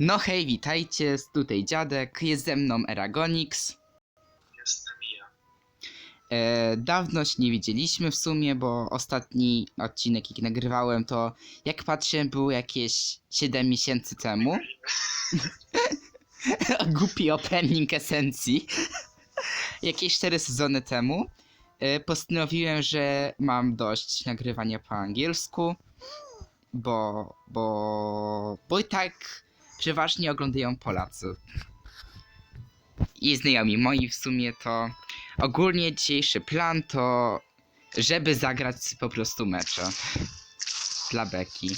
No hej, witajcie, tutaj dziadek, jest ze mną Eragonix. Jestem ja. E, dawno się nie widzieliśmy w sumie, bo ostatni odcinek jaki nagrywałem to jak patrzę było jakieś 7 miesięcy temu. Głupi opening esencji. jakieś 4 sezony temu. E, postanowiłem, że mam dość nagrywania po angielsku, bo, bo, bo i tak przeważnie oglądają Polacy. I znajomi moi w sumie to ogólnie dzisiejszy plan to żeby zagrać po prostu mecze dla Beki.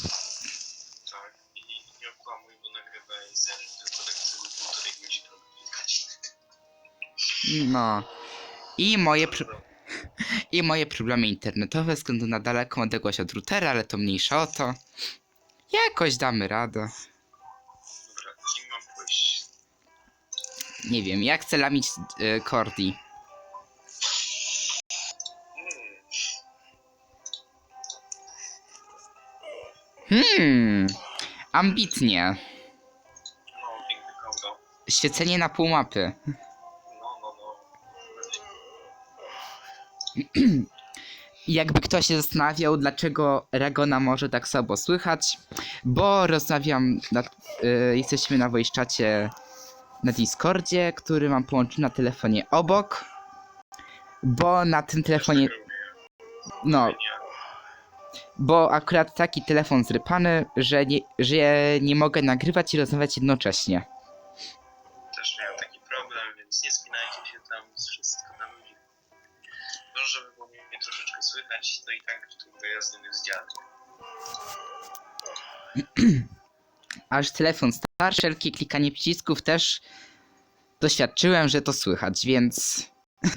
Tak. I nie okłamuj, bo nagrywaj zen tylko tak co półtorej godziny odbierać. No. I moje, pro- I moje problemy internetowe ze względu na daleką odległość od routera, ale to mniejsza o to. Jakoś damy radę. Nie wiem, jak chcę lamić y, Cordi. Hmm. Ambitnie. No. Świecenie na pół mapy. No, no, no. Jakby ktoś się zastanawiał, dlaczego Ragona może tak słabo słychać, bo rozmawiam, y, jesteśmy na voice czacie na Discordzie, który mam połączony na telefonie obok, bo na tym telefonie, no, Nie, bo akurat taki telefon zrypany, że nie, że nie mogę nagrywać i rozmawiać jednocześnie. też miałem taki problem, więc nie spinajcie się tam z wszystko na ludzi. No, żeby było mnie troszeczkę słychać, to i tak tu wyjazdem jest dziadek. Aż telefon starszy, wszelkie klikanie przycisków też doświadczyłem, że to słychać, więc...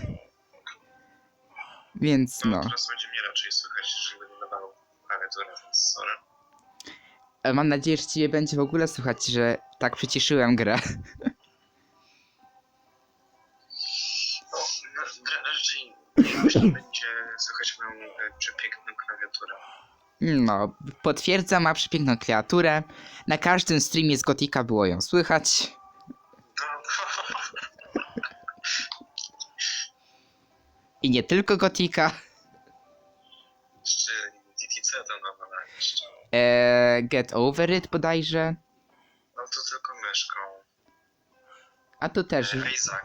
więc No, no. teraz będzie mnie raczej słychać, jeżeli będę dawał klawiaturę, więc sorry. E, Mam nadzieję, że ciebie będzie w ogóle słychać, że tak przyciszyłem grę. Raczej myślę, że będzie słychać moją e, przepiękną klawiaturę. No, potwierdzam, ma przepiękną kreaturę. Na każdym streamie z Gotika było ją słychać. No, I nie tylko Gotika. jeszcze DTC to nowa jeszcze. E, Get Over It bodajże. No to tylko myszką. A to też. E, Isaaca,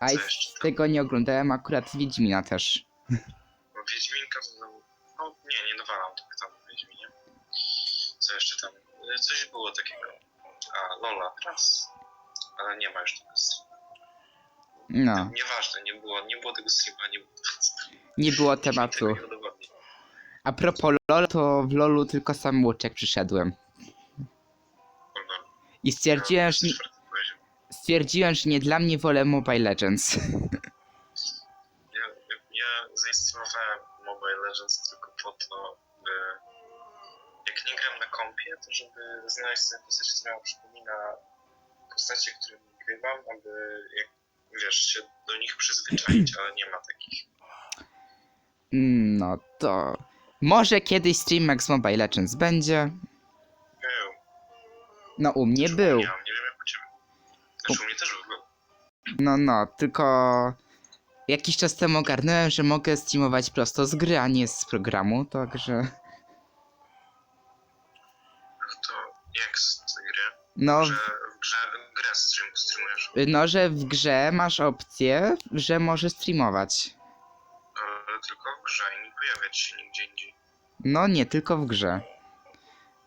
A co i jeszcze z tam? tego nie oglądałem, akurat Wiedźmina też. Bo Wiedźminka to tam... No nie, nie nawalam tak tam w Wiedźminie. Co jeszcze tam? E, Coś było takiego. A, Lola teraz. Ale nie ma już tego streama. No, Nieważne, nie było, nie było tego streama, nie było nie było tematu. tego nie udowodni. A propos LOL, to w LOLu tylko sam łuczek przyszedłem. Kurwa. I stwierdziłem, że nie, Czwarty poziom. stwierdziłem, że nie dla mnie wolę Mobile Legends. postacie, które grywam, aby jak, wiesz, się do nich przyzwyczaić, ale nie ma takich. Mm, No to... Może kiedyś streamek z Mobile Legends będzie. Był. No u mnie był. Nie wiem jak u ciebie. Znaczy u mnie też był. No, no, tylko jakiś czas temu ogarnąłem, że mogę streamować prosto z gry, a nie z programu, także... Ach, To jak z tej gry? No, Że w grze, stream, streamujesz, no, że w grze masz opcję, że możesz streamować. ale tylko w grze i nie pojawiać się nigdzie indziej. No, nie, tylko w grze.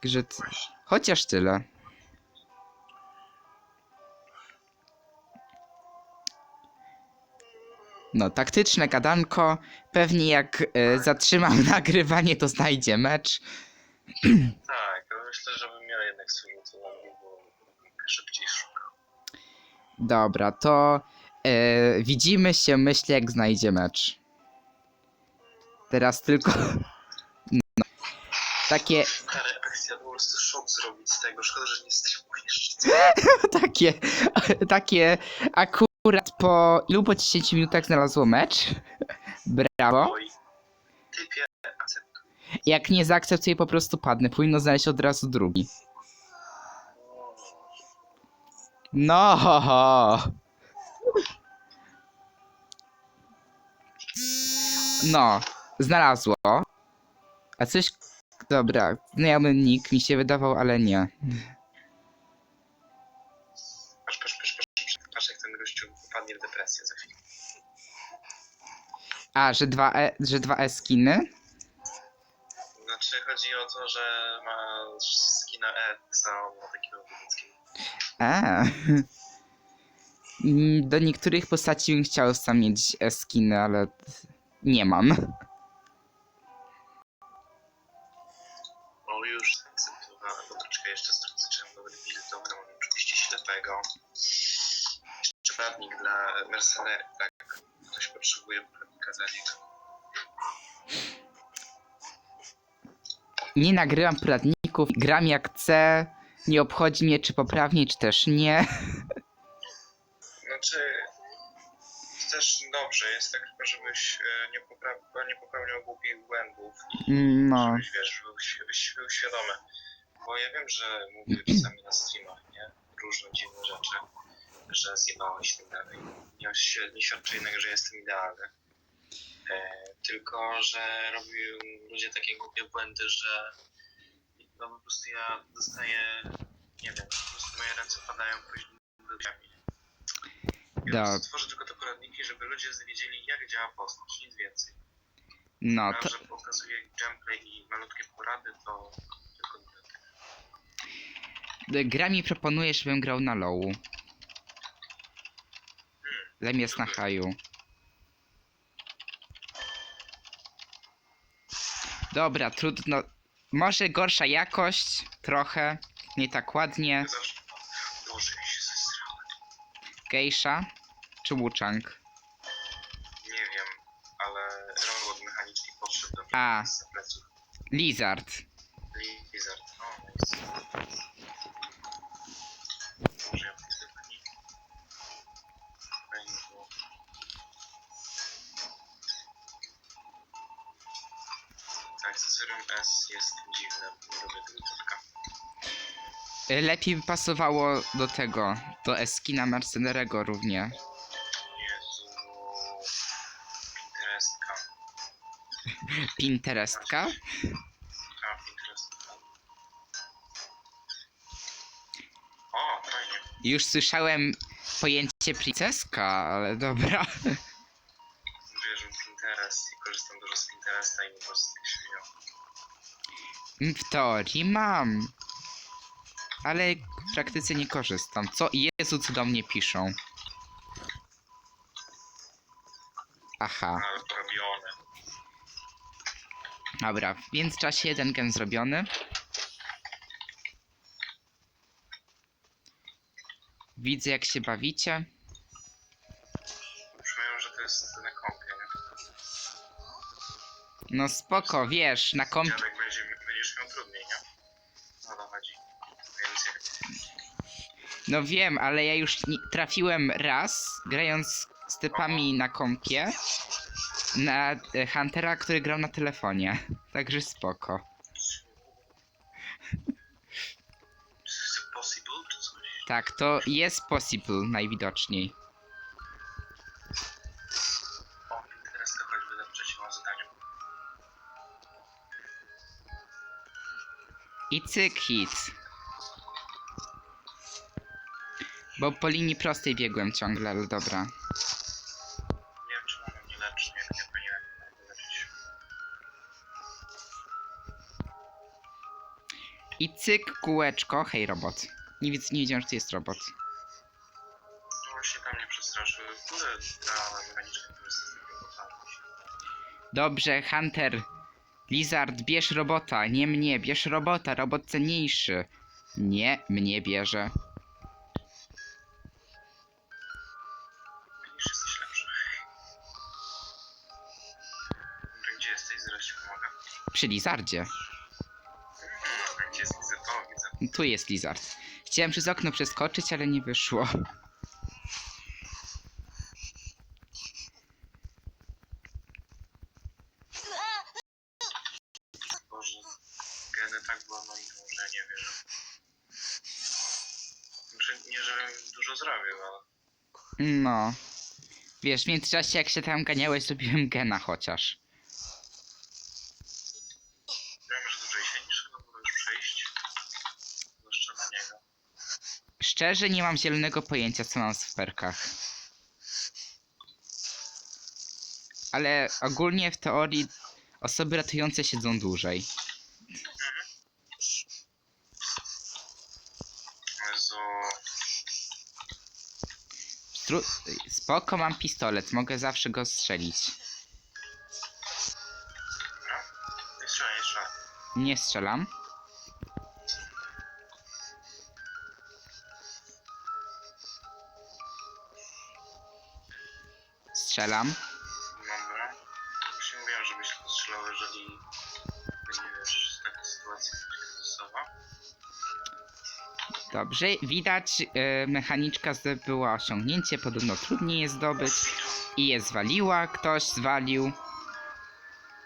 Grze... t- Właśnie. Chociaż tyle. No, taktyczne gadanko. Pewnie jak e, zatrzymam nagrywanie, to znajdzie mecz. Tak, ale myślę, że bym miał jednak swój motywacji, bo szybciej szukał. Dobra, to e, widzimy się, myślę, jak znajdzie mecz. Teraz tylko. No. Takie, Ta reakcja, po prostu szok zrobić z tego. Szkoda, że nie streamujesz. takie, takie akurat po ilu po 10 minutach znalazło mecz? Brawo. Jak nie zaakceptuję, po prostu padnę. Powinno znaleźć od razu drugi. No, No! ho, ho. No, znalazło. A coś. Dobra, znajomy nick mi się wydawał, ale nie. Patrz, patrz, patrz, patrz, patrz, jak ten gościu popadnie w depresję za chwilę. A, że dwa, e, że dwa e-skiny? Znaczy chodzi o to, że ma skina E, on ma takiego. A. Do niektórych postaci bym chciał sam mieć e-skiny, ale nie mam. O, już zaakceptowałem, bo troszeczkę jeszcze zacząłem dobry build. Dobra, mam oczywiście ślepego. Jeszcze poradnik dla mercenery, tak? Ktoś potrzebuje poradnika dla niego. Nie nagrywam poradników, gram jak chcę. Nie obchodzi mnie, czy poprawnie, czy też nie. Znaczy, też dobrze jest tak, żebyś e, nie, popra- nie popełniał głupich błędów i No. żebyś, wiesz, był, byś był świadomy. Bo ja wiem, że mówię czasami na streamach, nie? Różne dziwne rzeczy, że zjebałeś i tak dalej. Nie, nie świadczy jednak, że jestem idealny. E, tylko, że robią ludzie takie głupie błędy, że no po prostu ja dostaję, nie wiem, po prostu moje ręce padają później ludziami. Da. Ja stworzę tylko te poradniki, żeby ludzie wiedzieli, jak działa postać, nic więcej. No, to, że pokazuję gameplay i malutkie porady, to tylko gra mi proponuje, żebym grał na lowu. Zamiast na haju. Dobra, trudno. Może gorsza jakość, trochę. Nie tak ładnie. Boże, mi się zesrało. Geisha czy Wuchang? Nie wiem, ale podszedł do mnie A. z pleców. Lizard. Lizard, o, S jest dziwne, nie lubię tego dodatka. Y, Lepiej by pasowało do tego, do eskina Mercenarego równie. Jezu. Pinterestka. Pinterestka? A, Pinterestka. O, fajnie. Już słyszałem pojęcie princeska, ale dobra. Mówię, że Pinterest i korzystam dużo z Pinteresta i po prostu tak W teorii mam. Ale w praktyce nie korzystam. Co Jezu, co do mnie piszą. Aha, Ale porobione. dobra. W międzyczasie jeden gen zrobiony. Widzę jak się bawicie. Że to jest na kompie, nie? No spoko, wiesz, na komp... No wiem, ale ja już trafiłem raz, grając z typami na kompie, na e, Huntera, który grał na telefonie. Także spoko. Is it possible, czy coś? Tak, to jest possible najwidoczniej. O, choćby zadaniu. I cyk hit. Bo po linii prostej biegłem ciągle, ale dobra. Nie wiem, czy ona mnie leczy, nie, nie powinienem mnie leczyć. I cyk kółeczko. Hej robot. Nie, widz, nie wiedziałem, że to jest robot. No właśnie tam mnie przestraszył. Kurde, na mechanicznym to jest z tego robota. Dobrze, Hunter. Lizard, bierz robota. Nie mnie, bierz robota. Robot cenniejszy. Nie, mnie bierze. Przy Lizardzie. Gdzie jest widzę. Tu jest Lizard. Chciałem przez okno przeskoczyć, ale nie wyszło. Boże, geny tak wolno idą, że nie wierzę. Znaczy, nie dużo zrobił, ale... No. Wiesz, w międzyczasie jak się tam ganiałeś, zrobiłem gena chociaż. Wiem, że dłużej siedzisz, ale mogę już przejść. Zwłaszcza na niego. Szczerze nie mam zielonego pojęcia, co mam w perkach. Ale ogólnie w teorii osoby ratujące siedzą dłużej. Jezu... Stru spoko, mam pistolet, mogę zawsze go strzelić. Dobra. Nie strzelaj, nie strzelaj. Nie strzelam. Strzelam. Dobra. Już nie mówiłem, żebyś tylko strzelał, jeżeli będziesz w takiej sytuacji kryzysowa. Dobrze, widać, e, mechaniczka zdobyła osiągnięcie, podobno trudniej je zdobyć. I je zwaliła, ktoś zwalił.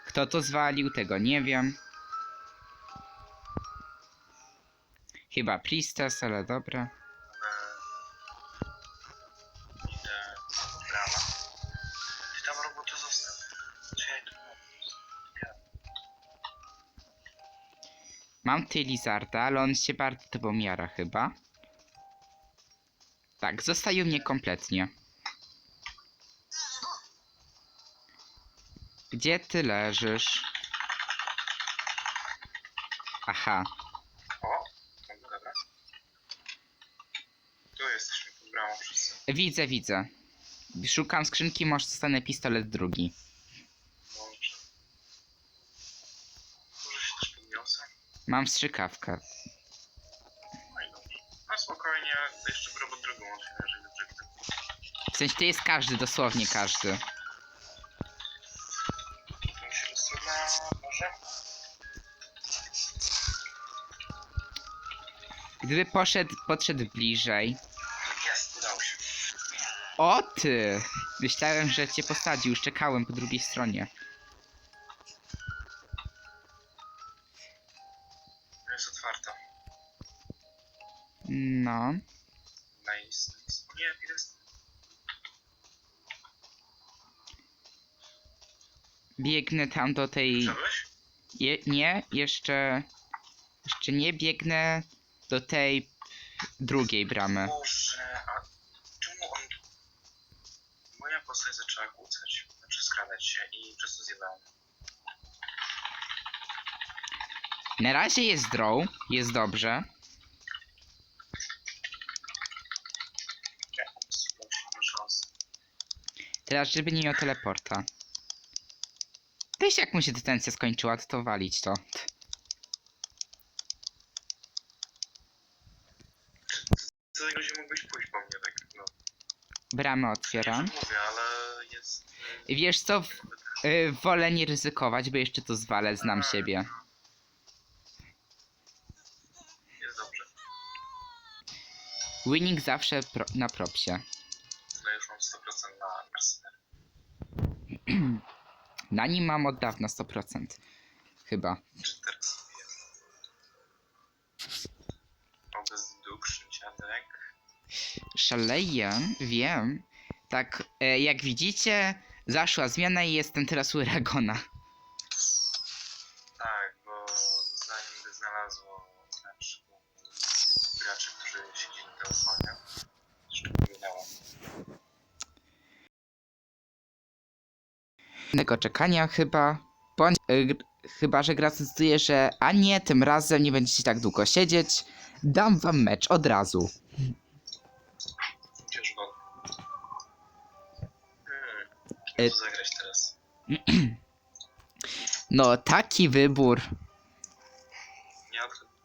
Kto to zwalił, tego nie wiem. Chyba Priestess, ale dobra. Mam ty Lizarda, ale on się bardzo tobą chyba. Tak, zostaje mnie kompletnie. Gdzie ty leżysz? Aha, O! Dobra, dobra. Tu jesteśmy pod bramą wszyscy. widzę, widzę. Szukam skrzynki, może dostanę pistolet drugi. Może. Może się też podniosę. Mam strzykawkę. No spokojnie, jeszcze robot drugą otwieram, dobrze widzę. W sensie to jest każdy, dosłownie każdy. Tu się rozstrzygna, może? Gdyby poszedł, podszedł bliżej. Jest, udało się. O ty! Myślałem, że cię posadził, już czekałem po drugiej stronie. No. Nice. Nie, jest. Biegnę tam do tej. Wszedłeś? Je, nie, jeszcze. Jeszcze nie biegnę do tej drugiej bramy. Boże, a czemu on... Moja postać zaczęła kłócać, znaczy skradać się i przez to zjebałem. Na razie jest draw, jest dobrze. Nie, po prostu dał się nie ma szans. Teraz, żeby nie miał teleporta. Też jak mu się detencja skończyła, to, to walić to. Co tego się mógłbyś pójść po mnie, tak no. Bramę Nie, otwieram. że mówię, ale jest... y, Wiesz co, w, y, wolę nie ryzykować, bo jeszcze to zwalę, znam siebie. Jest dobrze. Winning zawsze pro, na propsie. No już mam 100% na Mercenary. Na nim mam od dawna 100%. Chyba. Szaleję, wiem. Tak, e, jak widzicie, zaszła zmiana i jestem teraz u Ragona. Czekania chyba. Bądź, gr- chyba, że gra zdecyduje, że a nie, tym razem nie będziecie tak długo siedzieć. Dam wam mecz od razu. Hmm, E- kim tu zagrać teraz? No, taki wybór. Nie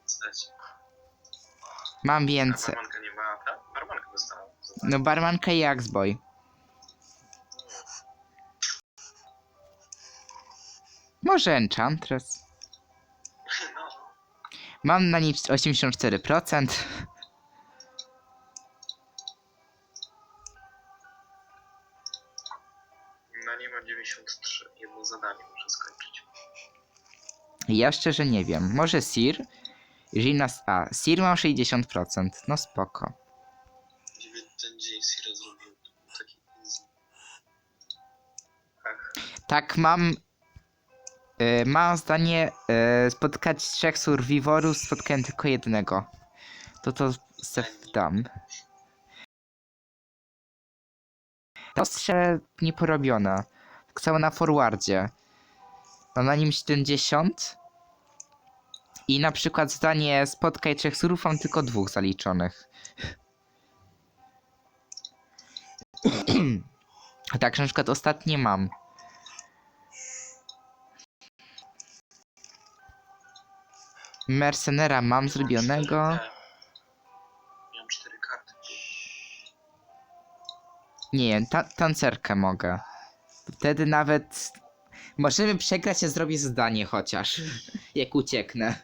zdać. Mam A więcej. barmanka nie ma, tak? Barmankę dostałem. No, barmanka i Axboy. Może Enchantress. Mam na nim 84%. na nie mam 93. Jedno zadanie muszę skończyć. Ja szczerze nie wiem. Może Sir? Jeżeli nas... A, Sir mam 60%. No spoko. ten dzień Sira zrobił. Taki. Ach, Tak, mam. E, mam zdanie e, spotkać trzech survivorów, spotkałem tylko jednego. To to se dam. Ostrze nieporobione. Tak samo na forwardzie. Mam na nim 70. I na przykład zdanie spotkaj trzech surów mam tylko dwóch zaliczonych. Tak, na przykład ostatnie mam. Mercenera mam zrobionego. Miałem cztery karty. Nie, ta tancerkę mogę. Wtedy nawet możemy przegrać, ja zrobię zadanie chociaż. Jak ucieknę.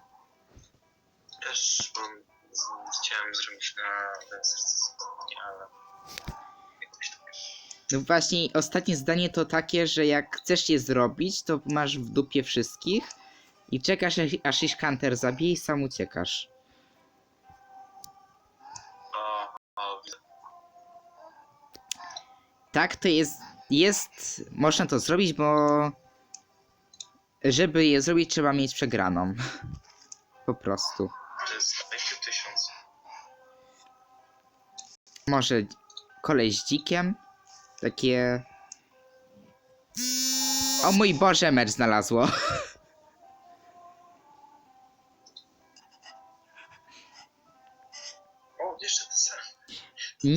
Też mam, z, chciałem zrobić na serce ale jakoś tak. No właśnie, ostatnie zdanie to takie, że jak chcesz je zrobić, to masz w dupie wszystkich i czekasz aż- aż ich kanter zabije i sam uciekasz. O, o, widzę. Tak, to jest, jest, można to zrobić, bo żeby je zrobić trzeba mieć przegraną. Po prostu. To jest IQ 1000. Może kolej z dzikiem. Takie. O mój Boże, mecz znalazło.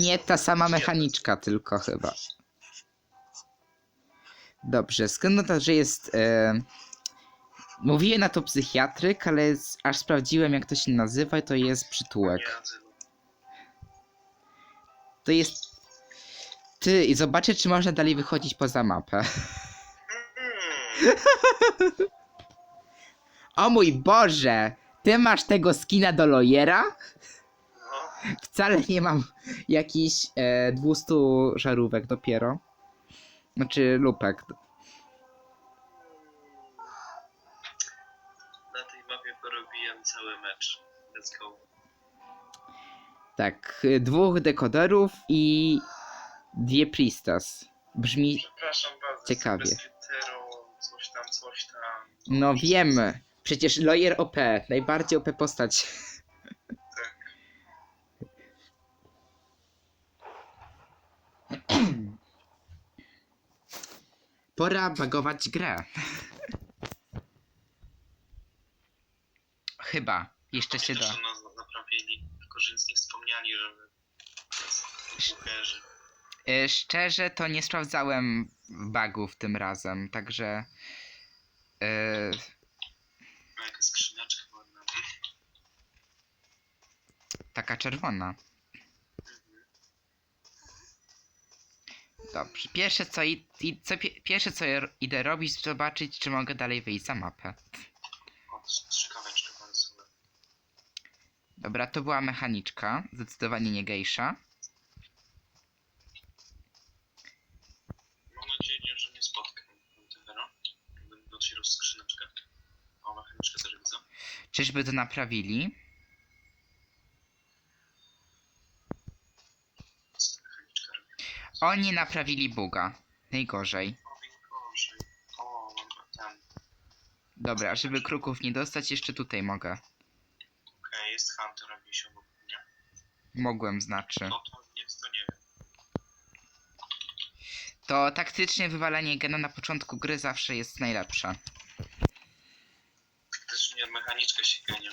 Nie ta sama mechaniczka, tylko chyba. Dobrze, skąd że jest. E... Mówiłem na to psychiatryk, ale aż sprawdziłem, jak to się nazywa, i to jest przytułek. To jest. Ty, i zobaczę, czy można dalej wychodzić poza mapę. O mój Boże! Ty masz tego skina do Lojera? Wcale nie mam jakichś e, 200 żarówek dopiero. Znaczy lupek. na tej mapie porobiłem cały mecz. Let's go. Tak, dwóch dekoderów i dwie Priestas. Brzmi. Przepraszam bardzo. Ciekawie. Bez Twitteru, coś tam, coś tam. No wiem. Przecież Lawyer OP. Najbardziej OP postać. Pora bagować grę. Chyba. Jeszcze się da. Pamiętasz, że nas naprawili, tylko że nic nie wspomnieli, żeby... Y, Szczerze to nie sprawdzałem bugów tym razem, także. y, No, jaka skrzyneczka ładna. taka czerwona. Dobrze. Pierwsze co, i, i, co pie, pierwsze co ja idę robić, zobaczyć, czy mogę dalej wyjść za mapę. O, strzykaweczka końcowa. Dobra, to była mechaniczka. Zdecydowanie nie gejsza. Mam nadzieję, że nie spotkam Antywera. Będę otwierał skrzyneczkę. O, mechaniczkę też widzę. Czyżby to naprawili? Co ta mechaniczka robi? Oni naprawili buga. Najgorzej. Dobra, żeby kruków nie dostać, jeszcze tutaj mogę. Okej, jest Hunter, się obok mnie. Mogłem, znaczy. No to jest, to nie wiem. To taktyczne wywalanie gena na początku gry zawsze jest najlepsze. Faktycznie mechaniczka się gania.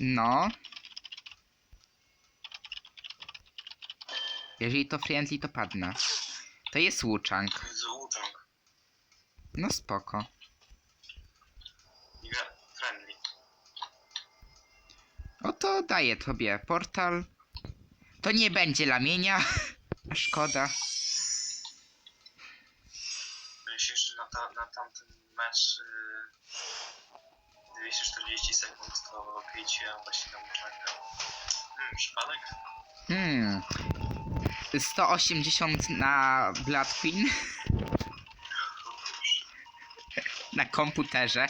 No. Jeżeli to friendly, to padnę. To jest łuczank. To jest Wu-Tang. No spoko. Nie, friendly. Oto daję tobie portal. To nie będzie lamienia. Szkoda. 180 na Blood Queen. Na komputerze.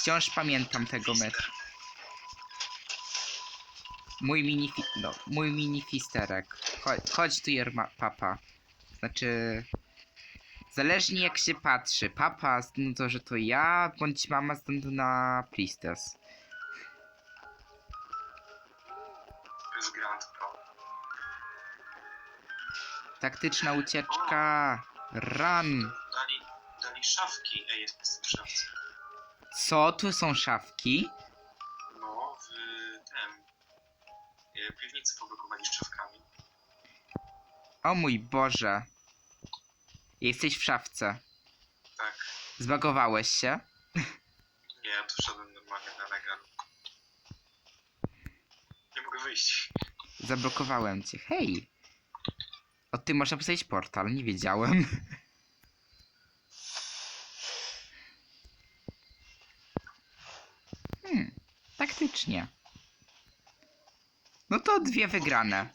Wciąż pamiętam tego meczu. Mój mini, no, mój mini fisterek. Chodź, tu, Jerma, papa. Znaczy... Zależnie jak się patrzy. Papa, no to, że to ja, bądź mama względu na Priestess. Taktyczna ucieczka. Run. Dali, dali szafki. Ej, jest w szafce. Co? Tu są szafki? No, w tym... e, Piwnicy poblokowali szafkami. O mój Boże. Jesteś w szafce. Tak. Zbagowałeś się? Nie, ja tu wszedłem normalnie na legal. Nie mogę wyjść. Zablokowałem cię. Hej! Od ty można postawić portal, nie wiedziałem. Hmm, taktycznie. No to dwie wygrane.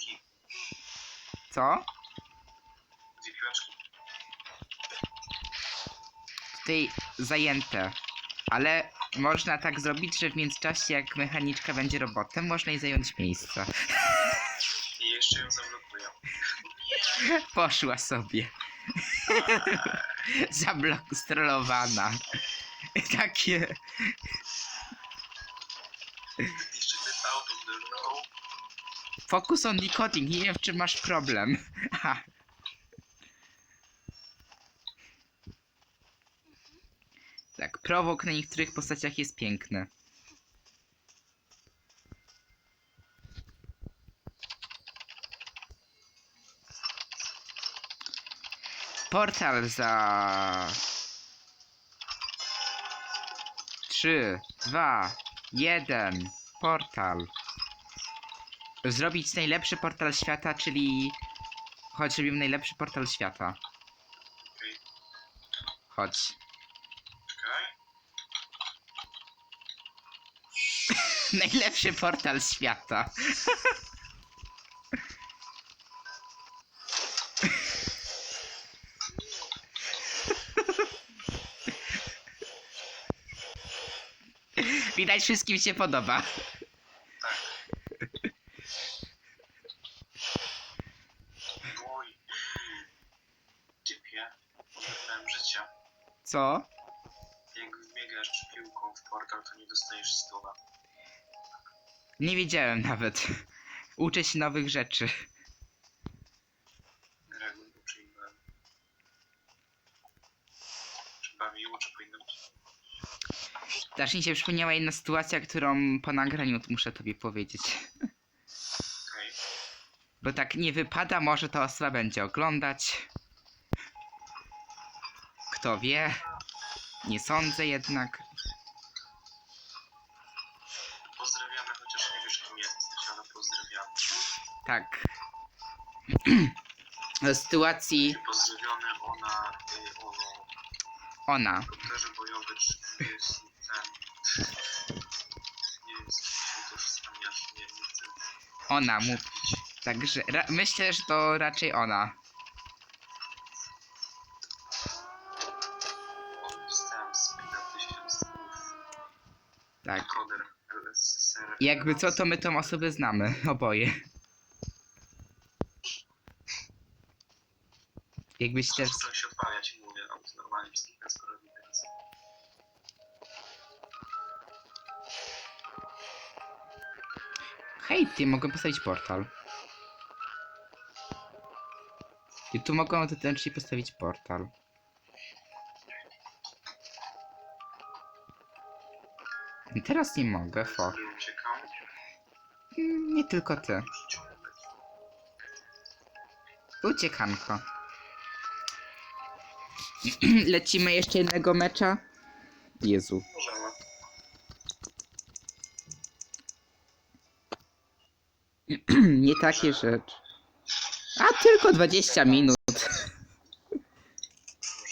Co? Dwie piłeczki. Tutaj zajęte. Ale można tak zrobić, że w międzyczasie jak mechaniczka będzie robotem, można jej zająć miejsce. I jeszcze ją zablokuję. Poszła sobie. Zablok strollowana. Takie. Focus on decoding, nie wiem w czym masz problem. Tak, prowok na niektórych postaciach jest piękny. Portal za... 3, 2, 1. Portal. Zrobić najlepszy portal świata, czyli... Chodź, robimy najlepszy portal świata. Chodź. czekaj. Najlepszy portal świata. Widać wszystkim się podoba. Typie. Oglądałem życia. Co? Jak wbiegasz piłką w portal, to nie dostajesz stoła. Nie wiedziałem nawet. Uczę się nowych rzeczy. Reguł uczyłem. Czy bawiło, czy powinno być? Też mi się przypomniała jedna sytuacja, którą po nagraniu muszę tobie powiedzieć. Okej. Bo tak nie wypada, może ta osoba będzie oglądać. Kto wie? Nie sądzę jednak. Pozdrawiamy, chociaż nie wiesz kim jesteś, ale pozdrawiamy. Tak. O sytuacji Pozdrowiony ona, y, ona. bojowy, czy jest Ona mu. Także myślę, że to raczej ona. On dostałem spina 1000 słów. Tak. Jakby co, to my tą osobę znamy. Oboje. Jakbyś też. I mówię, on normalnie wszystkich Hej, ty mogę postawić portal. I tu mogą autentycznie postawić portal. I teraz nie mogę, fuck. Mm, Nie tylko ty. Uciekanko. Lecimy jeszcze jednego mecza. Jezu. Możemy. Nie takie rzeczy. A tylko 20 minut.